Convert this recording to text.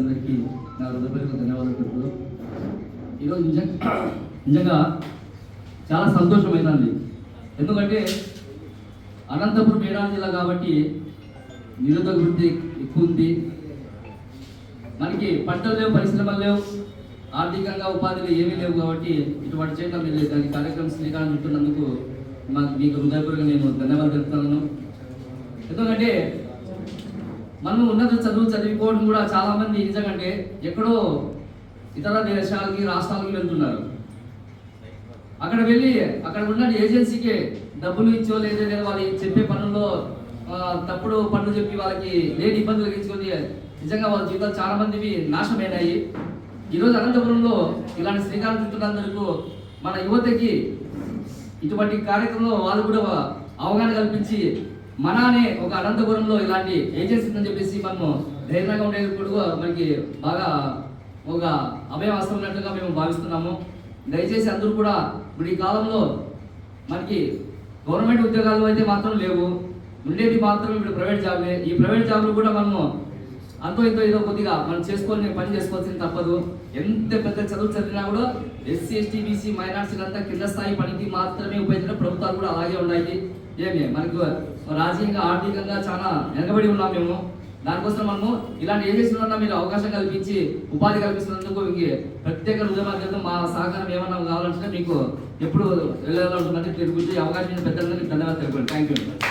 అందరికీ నా హృదయపూర్వక ధన్యవాదాలు తెలుపుతూ ఈరోజు నిజంగా నిజంగా చాలా సంతోషమైనది ఎందుకంటే అనంతపురం ఏడాది జిల్లా కాబట్టి నిరుద్యోగ వృద్ధి ఎక్కువ ఉంది. మనకి పంటలు లేవు పరిశ్రమలు లేవు ఆర్థికంగా ఉపాధిలు ఏమీ లేవు కాబట్టి ఇటువంటి చేయడం లేదు దాని కార్యక్రమం శ్రీకారం చుట్టున్నందుకు మాకు మీకు హృదయపూర్వకంగా నేను ధన్యవాదాలు తెలుపుతున్నాను. ఎందుకంటే మనం ఉన్నత చదువు చదివిపోవడం కూడా చాలామంది నిజంగా అంటే ఎక్కడో ఇతర దేశాలకి రాష్ట్రాలకి వెళ్తున్నారు. అక్కడ వెళ్ళి అక్కడ ఉన్న ఏజెన్సీకి డబ్బులు ఇచ్చో లేదో లేదో వాళ్ళు చెప్పే పనుల్లో తప్పుడు పనులు చెప్పి వాళ్ళకి లేని ఇబ్బందులు కలిగించుకొని నిజంగా వాళ్ళ జీవితాలు చాలా మందివి నాశమైనాయి. ఈరోజు అనంతపురంలో ఇలాంటి శ్రీకారం చుట్టున్నందుకు మన యువతకి ఇటువంటి కార్యక్రమంలో వాళ్ళు కూడా అవగాహన కల్పించి మన అనే ఒక అనంతపురంలో ఇలాంటి ఏజెన్సీ అని చెప్పేసి మనము ధైర్యంగా ఉండే కూడా మనకి బాగా ఒక అభయం వస్తున్నట్టుగా మేము భావిస్తున్నాము. దయచేసి అందరూ కూడా ఇప్పుడు ఈ కాలంలో మనకి గవర్నమెంట్ ఉద్యోగాలు అయితే మాత్రం లేవు. ఉండేది మాత్రం ఇప్పుడు ప్రైవేట్ జాబ్లే. ఈ ప్రైవేట్ జాబ్లు కూడా మనము అంతో ఇంతో ఏదో కొద్దిగా మనం చేసుకొని పని చేసుకోవాల్సింది తప్పదు. ఎంత పెద్ద చదువు చదివినా కూడా ఎస్సీ ఎస్టీ బీసీ మైనార్టీలు అంతా కింద స్థాయి పనికి మాత్రమే ఉపయోగించిన ప్రభుత్వాలు కూడా అలాగే ఉన్నాయి. ఏమి మనకు రాజకీయంగా ఆర్థికంగా చాలా వెనకబడి ఉన్నాం మేము. దానికోసం మనము ఇలాంటి ఏజెన్సీలు ఉన్నా మీరు అవకాశం కల్పించి ఉపాధి కల్పిస్తున్నందుకు ఇంక ప్రత్యేక హృదయమార్గంతో మా సహకారం ఏమన్నా కావాలంటే మీకు ఎప్పుడు వెళ్ళాలంటుందంటే తెలుగు అవకాశం పెద్దలందరికీ ధన్యవాదాలు తెలుపండి థ్యాంక్ యూ